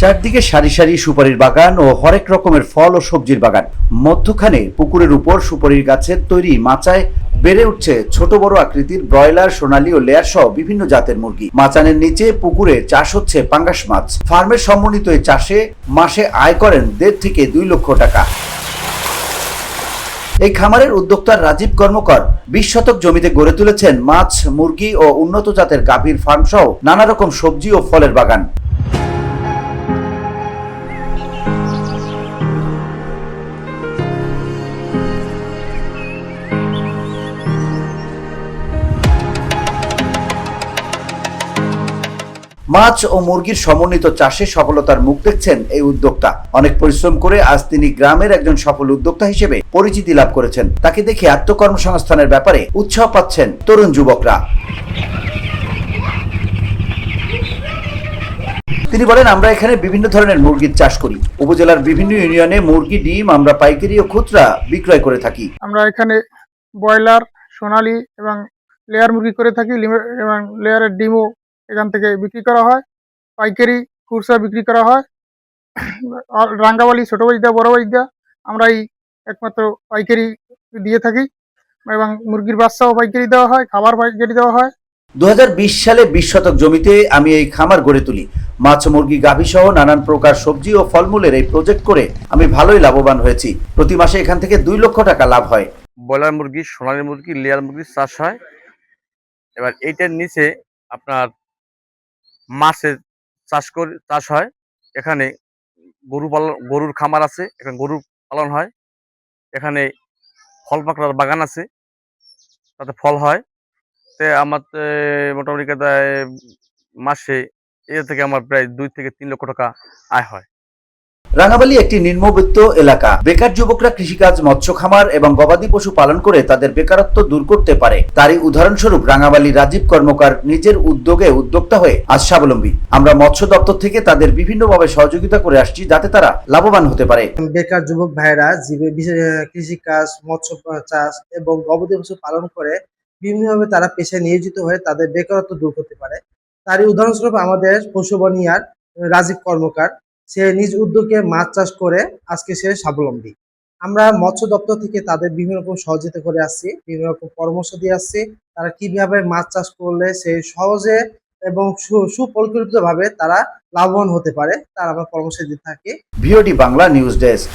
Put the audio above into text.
চারদিকে সারি সারি সুপারির বাগান ও হরেক রকমের ফল ও সবজির বাগান। মধ্যখানে পুকুরের উপর সুপারির গাছের তৈরি মাচায় বেড়ে উঠছে ছোট বড় আকৃতির ব্রয়লার, সোনালী ও লেয়ার সহ বিভিন্ন জাতের মুরগি। মাচানের নিচে পুকুরে চাষ হচ্ছে পাঙ্গাস মাছ। ফার্মের সমন্বিত এই চাষে মাসে আয় করেন দেড় থেকে দুই লক্ষ টাকা। এই খামারের উদ্যোক্তা রাজীব কর্মকর বিশ শতক জমিতে গড়ে তুলেছেন মাছ, মুরগি ও উন্নত জাতের গাভীর ফার্ম সহ নানা রকম সবজি ও ফলের বাগান। মাছ ও মুরগির সমন্বিত চাষে সফলতার মুখ দেখছেন এই উদ্যোক্তা। অনেক পরিশ্রম করে আজ তিনি গ্রামের একজন সফল উদ্যোক্তা হিসেবে পরিচিতি লাভ করেছেন। তাকে দেখে আত্মকর্মসংস্থানের ব্যাপারে উৎসাহ পাচ্ছেন তরুণ যুবকরা। তিনি বলেন, আমরা এখানে বিভিন্ন ধরনের মুরগির চাষ করি। উপজেলার বিভিন্ন ইউনিয়নে মুরগি, ডিম, আমরা পাইকারি ও খুচরা বিক্রয় করে থাকি। আমরা এখানে ব্রয়লার, সোনালী এবং লেয়ার মুরগি করে থাকি। এবং লেয়ারের ডিমও এখান থেকে বিক্রি করা হয়। পাইকারি খুচরা বিক্রি করা হয়। রাঙ্গাবালি ছোটো বাজিদা বড় বাজিদা আমরা এই একমাত্র পাইকারি দিয়ে থাকি। এবং মুরগির বাচ্চাও পাইকারি দেওয়া হয় খাবার পাইকারি দেওয়া হয়। দু হাজার বিশ সালে বিশ শতক জমিতে আমি এই খামার গড়ে তুলি। মাছ মুরগি গাভী সহ নানান প্রকার সবজি ও ফলমূলের এই প্রজেক্ট করে আমি ভালোই লাভবান হয়েছি। প্রতি মাসে এখান থেকে দুই লক্ষ টাকা লাভ হয়। ব্রয়লার মুরগি সোনালী মুরগি লেয়ার মুরগির চাষ হয়। এবার এইটার নিচে আপনার মাছের চাষ করে, চাষ হয়। এখানে গরু পালন, গরুর খামার আছে, এখানে গরু পালন হয়। এখানে ফল পাকড়ার বাগান আছে, তাতে ফল হয়। তে আমার মোটামুটি মাসে এ থেকে আমার প্রায় দুই থেকে তিন লক্ষ টাকা আয় হয়। রাঙাবালি একটি নিম্নবিত্ত এলাকা। বেকার যুবকরা কৃষিকাজ, মৎস্য খামার এবং গবাদি পশু পালন করে তাদের বেকারত্ব দূর করতে পারে। তারই উদাহরণস্বরূপ রাঙাবালি রাজীব কর্মকার নিজের উদ্যোগে উদ্যোক্তা হয়ে আজ স্বাবলম্বী। আমরা মৎস্য দপ্তর থেকে তাদের বিভিন্নভাবে সহযোগিতা করে আসছি যাতে তারা লাভবান হতে পারে। বেকার যুবক ভাইরা কৃষিকাজ, মৎস্য চাষ এবং গবাদি পশু পালন করে বিভিন্নভাবে তারা পেশায় নিয়োজিত হয়ে তাদের বেকারত্ব দূর করতে পারে। তারই উদাহরণস্বরূপ আমাদের পশুবনিয়ার রাজীব কর্মকার। সে নিজ উদ্যোগে মাছ চাষ করে আজকে সে স্বাবলম্বী। আমরা মৎস্য দপ্তর থেকে তাদের বিভিন্ন রকম সহযোগিতা করে আসছি, বিভিন্ন রকম পরামর্শ দিয়ে আসছি, তারা কীভাবে মাছ চাষ করলে সে সহজে এবং সুপরিকল্পিতভাবে তারা লাভবান হতে পারে, তার আমরা পরামর্শ দিয়ে থাকি। VOD Bangla news desk.